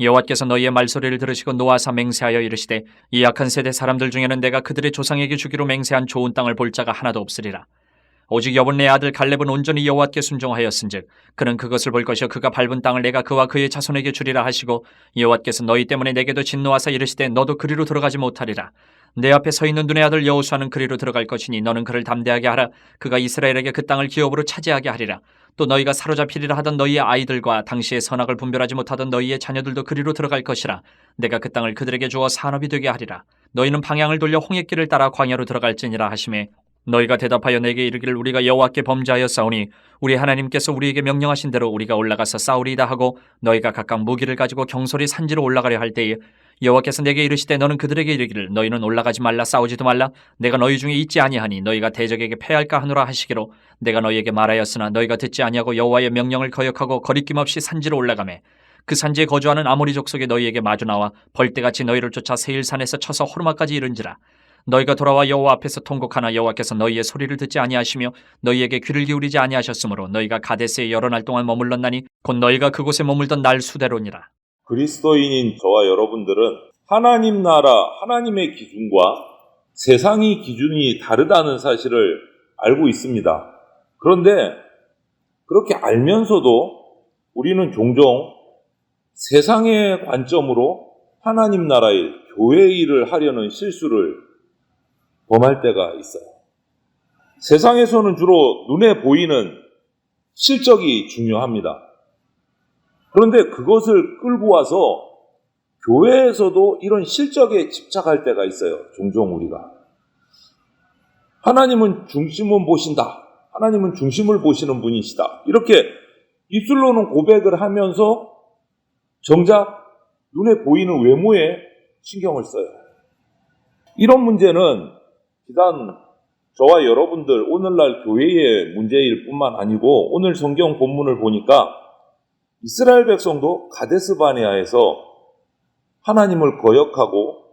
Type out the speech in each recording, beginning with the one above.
여호와께서 너희의 말소리를 들으시고 노아사 맹세하여 이르시되 이 약한 세대 사람들 중에는 내가 그들의 조상에게 주기로 맹세한 좋은 땅을 볼 자가 하나도 없으리라. 오직 여분네 아들 갈렙은 온전히 여호와께 순종하였은즉 그는 그것을 볼 것이요 그가 밟은 땅을 내가 그와 그의 자손에게 주리라 하시고 여호와께서 너희 때문에 내게도 진노하사 이르시되 너도 그리로 들어가지 못하리라. 내 앞에 서 있는 눈의 아들 여호수아는 그리로 들어갈 것이니 너는 그를 담대하게 하라. 그가 이스라엘에게 그 땅을 기업으로 차지하게 하리라. 또 너희가 사로잡히리라 하던 너희의 아이들과 당시의 선악을 분별하지 못하던 너희의 자녀들도 그리로 들어갈 것이라. 내가 그 땅을 그들에게 주어 산업이 되게 하리라. 너희는 방향을 돌려 홍해길을 따라 광야로 들어갈지니라 하심에 너희가 대답하여 내게 이르기를 우리가 여호와께 범죄하였사오니 우리 하나님께서 우리에게 명령하신 대로 우리가 올라가서 싸우리이다 하고 너희가 각각 무기를 가지고 경솔히 산지로 올라가려 할 때에 여호와께서 내게 이르시되 너는 그들에게 이르기를 너희는 올라가지 말라 싸우지도 말라. 내가 너희 중에 있지 아니하니 너희가 대적에게 패할까 하노라 하시기로 내가 너희에게 말하였으나 너희가 듣지 아니하고 여호와의 명령을 거역하고 거리낌 없이 산지로 올라가매. 그 산지에 거주하는 아모리 족속의 너희에게 마주 나와 벌떼같이 너희를 쫓아 세일산에서 쳐서 호르마까지 이른지라. 너희가 돌아와 여호와 앞에서 통곡하나 여호와께서 너희의 소리를 듣지 아니하시며 너희에게 귀를 기울이지 아니하셨으므로 너희가 가데스에 여러 날 동안 머물렀나니 곧 너희가 그곳에 머물던 날 수대로니라 그리스도인인 저와 여러분들은 하나님 나라, 하나님의 기준과 세상의 기준이 다르다는 사실을 알고 있습니다. 그런데 그렇게 알면서도 우리는 종종 세상의 관점으로 하나님 나라의 교회 일을 하려는 실수를 범할 때가 있어요. 세상에서는 주로 눈에 보이는 실적이 중요합니다. 그런데 그것을 끌고 와서 교회에서도 이런 실적에 집착할 때가 있어요. 종종 우리가. 하나님은 중심은 보신다. 하나님은 중심을 보시는 분이시다. 이렇게 입술로는 고백을 하면서 정작 눈에 보이는 외모에 신경을 써요. 이런 문제는 비단 저와 여러분들 오늘날 교회의 문제일 뿐만 아니고 오늘 성경 본문을 보니까 이스라엘 백성도 가데스 바네아에서 하나님을 거역하고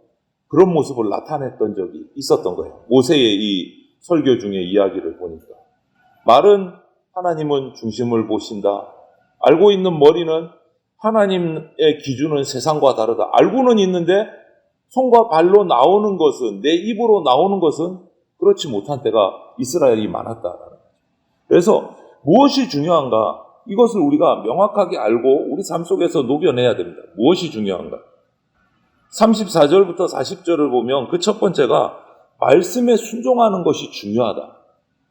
그런 모습을 나타냈던 적이 있었던 거예요. 모세의 이 설교 중에 이야기를 보니까. 말은 하나님은 중심을 보신다. 알고 있는 머리는 하나님의 기준은 세상과 다르다. 알고는 있는데 손과 발로 나오는 것은 내 입으로 나오는 것은 그렇지 못한 때가 이스라엘이 많았다. 그래서 무엇이 중요한가? 이것을 우리가 명확하게 알고 우리 삶 속에서 녹여내야 됩니다. 무엇이 중요한가? 34절부터 40절을 보면 그 첫 번째가 말씀에 순종하는 것이 중요하다.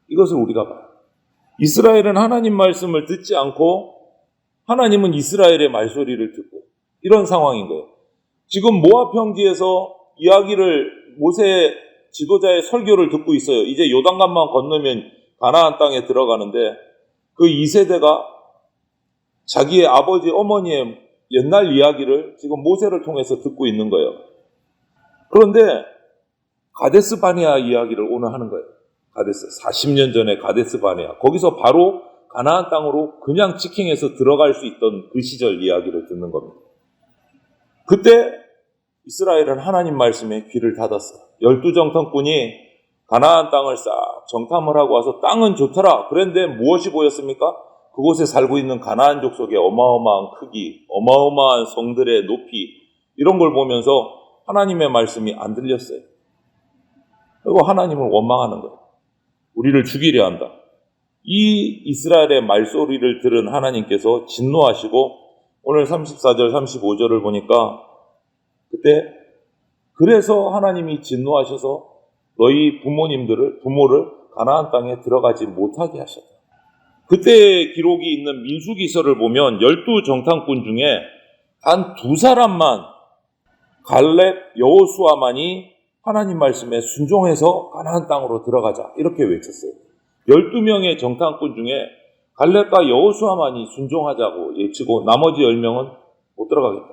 이것을 우리가 봐요. 이스라엘은 하나님 말씀을 듣지 않고 하나님은 이스라엘의 말소리를 듣고 이런 상황인 거예요. 지금 모압 평지에서 이야기를 모세 지도자의 설교를 듣고 있어요. 이제 요단강만 건너면 가나안 땅에 들어가는데 그 2세대가 자기의 아버지 어머니의 옛날 이야기를 지금 모세를 통해서 듣고 있는 거예요. 그런데 가데스 바네아 이야기를 오늘 하는 거예요. 가데스 40년 전에 가데스 바네아 거기서 바로 가나안 땅으로 그냥 직행해서 들어갈 수 있던 그 시절 이야기를 듣는 겁니다. 그때 이스라엘은 하나님 말씀에 귀를 닫았어요. 열두 정탐꾼이 가나안 땅을 싹 정탐을 하고 와서 땅은 좋더라. 그런데 무엇이 보였습니까? 그곳에 살고 있는 가나안 족속의 어마어마한 크기, 어마어마한 성들의 높이 이런 걸 보면서 하나님의 말씀이 안 들렸어요. 그리고 하나님을 원망하는 거예요. 우리를 죽이려 한다. 이 이스라엘의 말소리를 들은 하나님께서 진노하시고 오늘 34절, 35절을 보니까 그때 그래서 하나님이 진노하셔서 너희 부모님들을 부모를 가나안 땅에 들어가지 못하게 하셨다. 그때 기록이 있는 민수기서를 보면 열두 정탐꾼 중에 단 두 사람만 갈렙 여호수아만이 하나님 말씀에 순종해서 가나안 땅으로 들어가자 이렇게 외쳤어요. 12명의 정탐꾼 중에 갈렙과 여호수아만이 순종하자고 예치고 나머지 10명은 못 들어가겠다.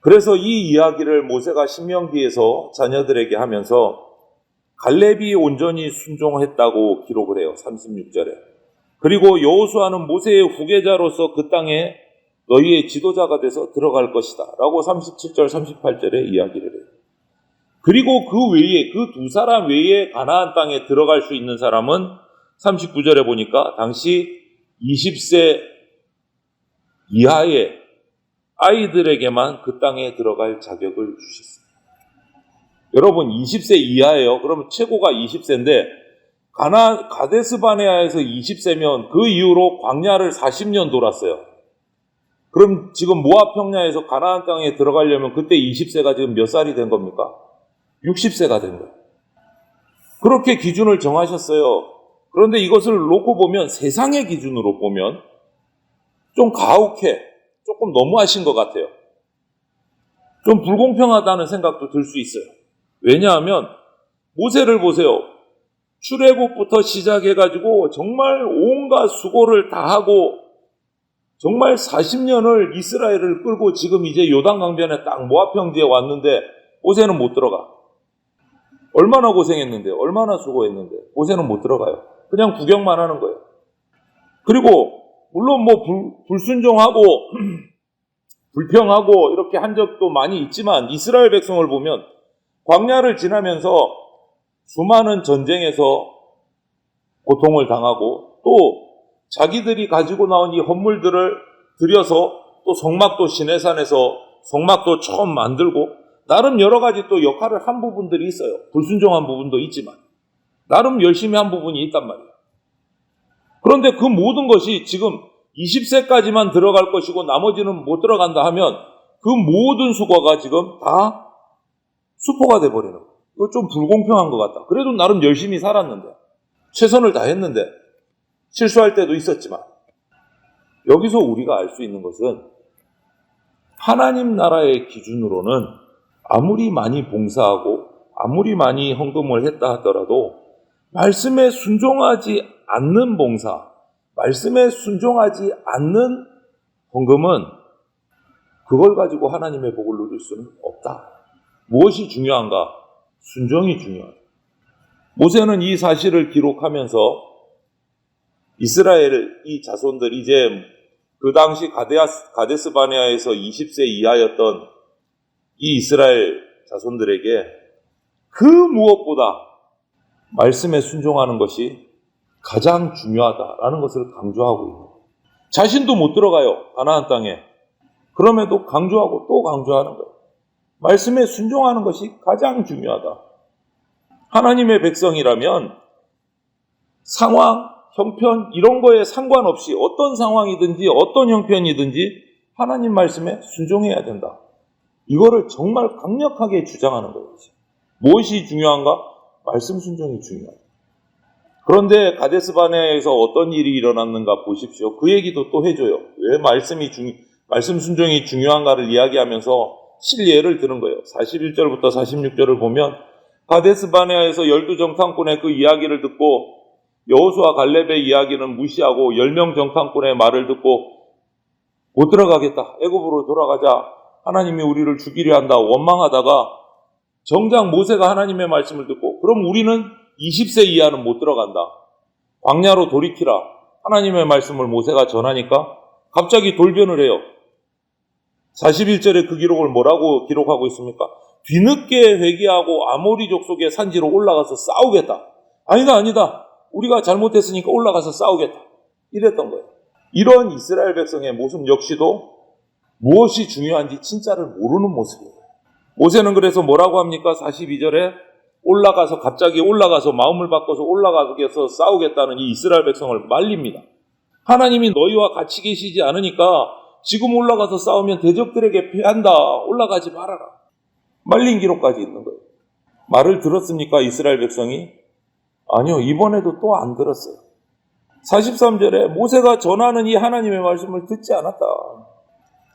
그래서 이 이야기를 모세가 신명기에서 자녀들에게 하면서 갈렙이 온전히 순종했다고 기록을 해요. 36절에. 그리고 여호수아는 모세의 후계자로서 그 땅에 너희의 지도자가 돼서 들어갈 것이다. 라고 37절, 38절에 이야기를 해요. 그리고 그 외에, 그 두 사람 외에 가나안 땅에 들어갈 수 있는 사람은 39절에 보니까 당시 20세 이하의 아이들에게만 그 땅에 들어갈 자격을 주셨습니다. 여러분 20세 이하예요. 그러면 최고가 20세인데 가나 가데스 바네아에서 20세면 그 이후로 광야를 40년 돌았어요. 그럼 지금 모압 평야에서 가나안 땅에 들어가려면 그때 20세가 지금 몇 살이 된 겁니까? 60세가 된 거예요. 그렇게 기준을 정하셨어요. 그런데 이것을 놓고 보면 세상의 기준으로 보면 좀 가혹해. 조금 너무하신 것 같아요. 좀 불공평하다는 생각도 들 수 있어요. 왜냐하면 모세를 보세요. 출애굽부터 시작해가지고 정말 온갖 수고를 다 하고 정말 40년을 이스라엘을 끌고 지금 이제 요단 강변에 딱 모압 평지에 왔는데 모세는 못 들어가. 얼마나 고생했는데, 얼마나 수고했는데 모세는 못 들어가요. 그냥 구경만 하는 거예요. 그리고 물론 뭐 불, 불순종하고 불평하고 이렇게 한 적도 많이 있지만 이스라엘 백성을 보면 광야를 지나면서 수많은 전쟁에서 고통을 당하고 또 자기들이 가지고 나온 이 헌물들을 들여서 또 성막도 시내산에서 성막도 처음 만들고 나름 여러 가지 또 역할을 한 부분들이 있어요. 불순종한 부분도 있지만 나름 열심히 한 부분이 있단 말이에요. 그런데 그 모든 것이 지금 20세까지만 들어갈 것이고 나머지는 못 들어간다 하면 그 모든 수고가 지금 다 수포가 돼버리는 거예요. 이거 좀 불공평한 것 같다. 그래도 나름 열심히 살았는데 최선을 다했는데 실수할 때도 있었지만 여기서 우리가 알 수 있는 것은 하나님 나라의 기준으로는 아무리 많이 봉사하고 아무리 많이 헌금을 했다 하더라도 말씀에 순종하지 않는 봉사, 말씀에 순종하지 않는 헌금은 그걸 가지고 하나님의 복을 누릴 수는 없다. 무엇이 중요한가? 순종이 중요하다. 모세는 이 사실을 기록하면서 이스라엘 이 자손들 이제 그 당시 가데아스, 가데스 바네아에서 20세 이하였던 이 이스라엘 자손들에게 그 무엇보다 말씀에 순종하는 것이 가장 중요하다라는 것을 강조하고 있는. 자신도 못 들어가요. 가나안 땅에. 그럼에도 강조하고 또 강조하는 거예요. 말씀에 순종하는 것이 가장 중요하다. 하나님의 백성이라면 상황, 형편 이런 거에 상관없이 어떤 상황이든지 어떤 형편이든지 하나님 말씀에 순종해야 된다. 이거를 정말 강력하게 주장하는 거예요. 무엇이 중요한가? 말씀 순종이 중요하다. 그런데 가데스 바네에서 어떤 일이 일어났는가 보십시오. 그 얘기도 또 해줘요. 왜 말씀이 중, 말씀 순종이 중요한가를 이야기하면서 실예를 드는 거예요. 41절부터 46절을 보면 가데스 바네아에서 열두 정탐꾼의 그 이야기를 듣고 여호수아 갈렙의 이야기는 무시하고 10명 정탐꾼의 말을 듣고 못 들어가겠다. 애굽으로 돌아가자. 하나님이 우리를 죽이려 한다. 원망하다가 정작 모세가 하나님의 말씀을 듣고 그럼 우리는 20세 이하는 못 들어간다. 광야로 돌이키라. 하나님의 말씀을 모세가 전하니까 갑자기 돌변을 해요. 41절에 그 기록을 뭐라고 기록하고 있습니까? 뒤늦게 회개하고 아모리족 속의 산지로 올라가서 싸우겠다. 아니다, 아니다. 우리가 잘못했으니까 올라가서 싸우겠다. 이랬던 거예요. 이런 이스라엘 백성의 모습 역시도 무엇이 중요한지 진짜를 모르는 모습이에요. 모세는 그래서 뭐라고 합니까? 42절에 올라가서 갑자기 올라가서 마음을 바꿔서 올라가서 싸우겠다는 이 이스라엘 백성을 말립니다. 하나님이 너희와 같이 계시지 않으니까 지금 올라가서 싸우면 대적들에게 패한다. 올라가지 말아라. 말린 기록까지 있는 거예요. 말을 들었습니까? 이스라엘 백성이? 아니요. 이번에도 또 안 들었어요. 43절에 모세가 전하는 이 하나님의 말씀을 듣지 않았다.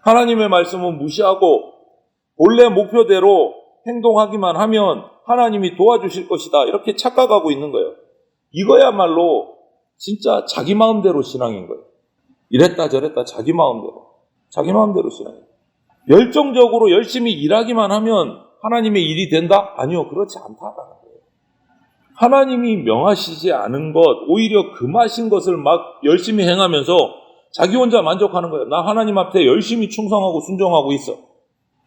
하나님의 말씀은 무시하고 본래 목표대로 행동하기만 하면 하나님이 도와주실 것이다. 이렇게 착각하고 있는 거예요. 이거야말로 진짜 자기 마음대로 신앙인 거예요. 이랬다 저랬다 자기 마음대로. 자기 마음대로 신앙이에요. 열정적으로 열심히 일하기만 하면 하나님의 일이 된다? 아니요. 그렇지 않다라는 거예요. 하나님이 명하시지 않은 것, 오히려 금하신 것을 막 열심히 행하면서 자기 혼자 만족하는 거예요. 나 하나님 앞에 열심히 충성하고 순종하고 있어.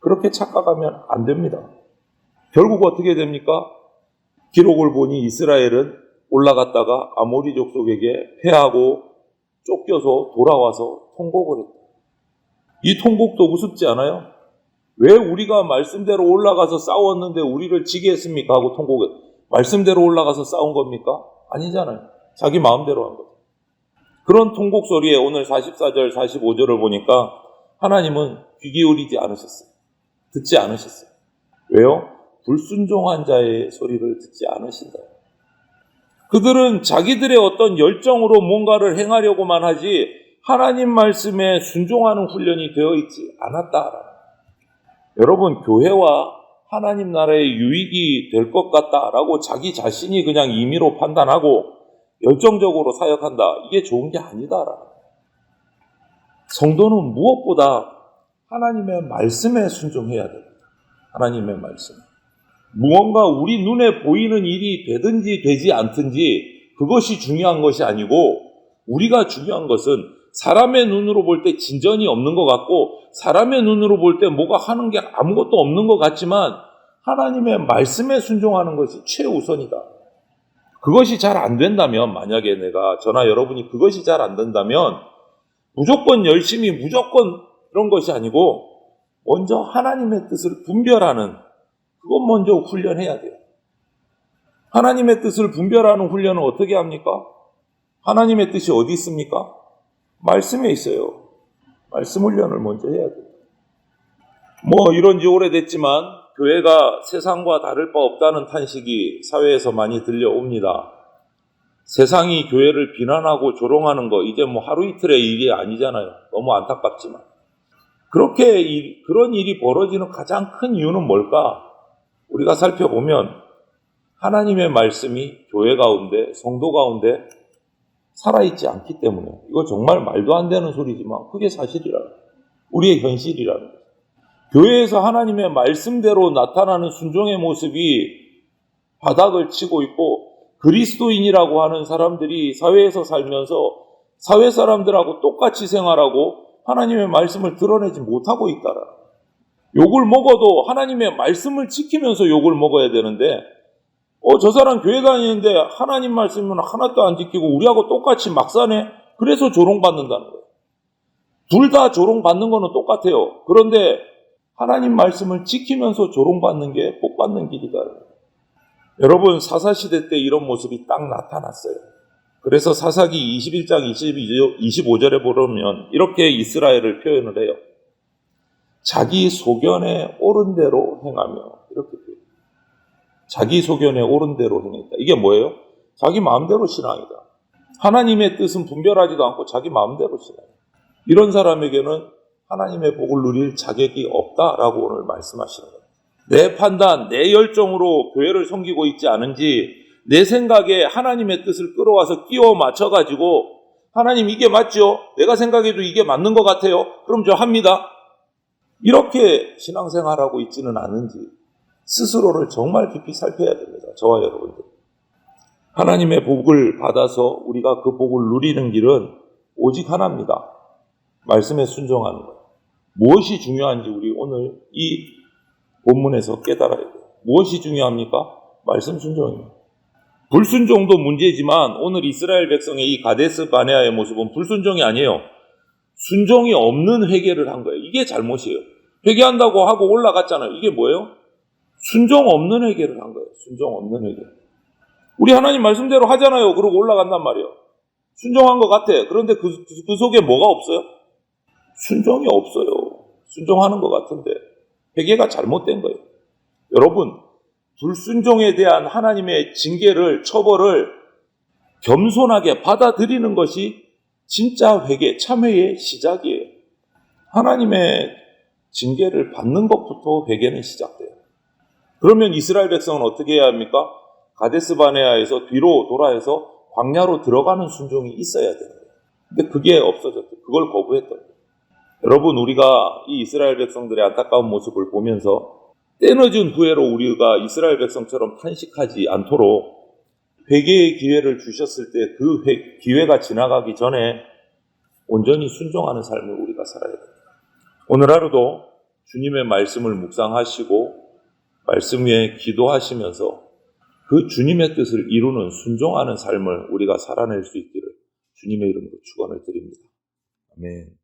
그렇게 착각하면 안 됩니다. 결국 어떻게 됩니까? 기록을 보니 이스라엘은 올라갔다가 아모리 족속에게 패하고 쫓겨서 돌아와서 통곡을 했다. 이 통곡도 우습지 않아요? 왜 우리가 말씀대로 올라가서 싸웠는데 우리를 지게 했습니까? 하고 통곡해. 말씀대로 올라가서 싸운 겁니까? 아니잖아요. 자기 마음대로 한 거죠. 그런 통곡 소리에 오늘 44절, 45절을 보니까 하나님은 귀 기울이지 않으셨어요. 듣지 않으셨어요. 왜요? 불순종한 자의 소리를 듣지 않으신다. 그들은 자기들의 어떤 열정으로 뭔가를 행하려고만 하지 하나님 말씀에 순종하는 훈련이 되어 있지 않았다. 여러분, 교회와 하나님 나라의 유익이 될 것 같다라고 자기 자신이 그냥 임의로 판단하고 열정적으로 사역한다. 이게 좋은 게 아니다. 성도는 무엇보다 하나님의 말씀에 순종해야 됩니다. 하나님의 말씀. 무언가 우리 눈에 보이는 일이 되든지 되지 않든지 그것이 중요한 것이 아니고 우리가 중요한 것은 사람의 눈으로 볼 때 진전이 없는 것 같고 사람의 눈으로 볼 때 뭐가 하는 게 아무것도 없는 것 같지만 하나님의 말씀에 순종하는 것이 최우선이다. 그것이 잘 안 된다면 만약에 내가 저나 여러분이 그것이 잘 안 된다면 무조건 열심히 무조건 그런 것이 아니고 먼저 하나님의 뜻을 분별하는 그것 먼저 훈련해야 돼요. 하나님의 뜻을 분별하는 훈련은 어떻게 합니까? 하나님의 뜻이 어디 있습니까? 말씀에 있어요. 말씀 훈련을 먼저 해야 돼요. 뭐 이런 지 오래됐지만 교회가 세상과 다를 바 없다는 탄식이 사회에서 많이 들려옵니다. 세상이 교회를 비난하고 조롱하는 거 이제 뭐 하루 이틀의 일이 아니잖아요. 너무 안타깝지만. 그렇게 일- 그런 일이 벌어지는 가장 큰 이유는 뭘까? 우리가 살펴보면 하나님의 말씀이 교회 가운데, 성도 가운데 살아있지 않기 때문에 이거 정말 말도 안 되는 소리지만 그게 사실이라. 우리의 현실이라는 거예요. 교회에서 하나님의 말씀대로 나타나는 순종의 모습이 바닥을 치고 있고 그리스도인이라고 하는 사람들이 사회에서 살면서 사회 사람들하고 똑같이 생활하고 하나님의 말씀을 드러내지 못하고 있다라. 욕을 먹어도 하나님의 말씀을 지키면서 욕을 먹어야 되는데 어, 저 사람 교회 다니는데 하나님 말씀은 하나도 안 지키고 우리하고 똑같이 막 사네? 그래서 조롱받는다는 거예요. 둘 다 조롱받는 거는 똑같아요. 그런데 하나님 말씀을 지키면서 조롱받는 게 복받는 길이다. 여러분, 사사시대 때 이런 모습이 딱 나타났어요. 그래서 사사기 21장 25절에 보면 이렇게 이스라엘을 표현을 해요. 자기 소견에 옳은 대로 행하며 이렇게. 자기 소견에 옳은 대로 행했다. 이게 뭐예요? 자기 마음대로 신앙이다. 하나님의 뜻은 분별하지도 않고 자기 마음대로 신앙. 이런 사람에게는 하나님의 복을 누릴 자격이 없다라고 오늘 말씀하시는 거예요. 내 판단, 내 열정으로 교회를 섬기고 있지 않은지 내 생각에 하나님의 뜻을 끌어와서 끼워 맞춰가지고 하나님 이게 맞죠? 내가 생각해도 이게 맞는 것 같아요. 그럼 저 합니다. 이렇게 신앙생활하고 있지는 않은지 스스로를 정말 깊이 살펴야 됩니다. 저와 여러분들. 하나님의 복을 받아서 우리가 그 복을 누리는 길은 오직 하나입니다. 말씀에 순종하는 것. 무엇이 중요한지 우리 오늘 이 본문에서 깨달아야 돼요. 무엇이 중요합니까? 말씀 순종입니다. 불순종도 문제지만 오늘 이스라엘 백성의 이 가데스 바네아의 모습은 불순종이 아니에요. 순종이 없는 회개를 한 거예요. 이게 잘못이에요. 회개한다고 하고 올라갔잖아요. 이게 뭐예요? 순종 없는 회개를 한 거예요. 순종 없는 회개. 우리 하나님 말씀대로 하잖아요. 그러고 올라간단 말이에요. 순종한 것 같아. 그런데 그, 그, 그 속에 뭐가 없어요? 순종이 없어요. 순종하는 것 같은데 회개가 잘못된 거예요. 여러분, 불순종에 대한 하나님의 징계를 처벌을 겸손하게 받아들이는 것이 진짜 회개, 참회의 시작이에요. 하나님의 징계를 받는 것부터 회개는 시작돼요. 그러면 이스라엘 백성은 어떻게 해야 합니까? 가데스 바네아에서 뒤로 돌아해서 광야로 들어가는 순종이 있어야 돼요. 근데 그게 없어졌죠. 그걸 거부했던 거예요. 여러분, 우리가 이 이스라엘 백성들의 안타까운 모습을 보면서 때늦은 후회로 우리가 이스라엘 백성처럼 탄식하지 않도록 회개의 기회를 주셨을 때 그 기회가 지나가기 전에 온전히 순종하는 삶을 우리가 살아야 됩니다. 오늘 하루도 주님의 말씀을 묵상하시고 말씀 위에 기도하시면서 그 주님의 뜻을 이루는 순종하는 삶을 우리가 살아낼 수 있기를 주님의 이름으로 축원을 드립니다. 아멘.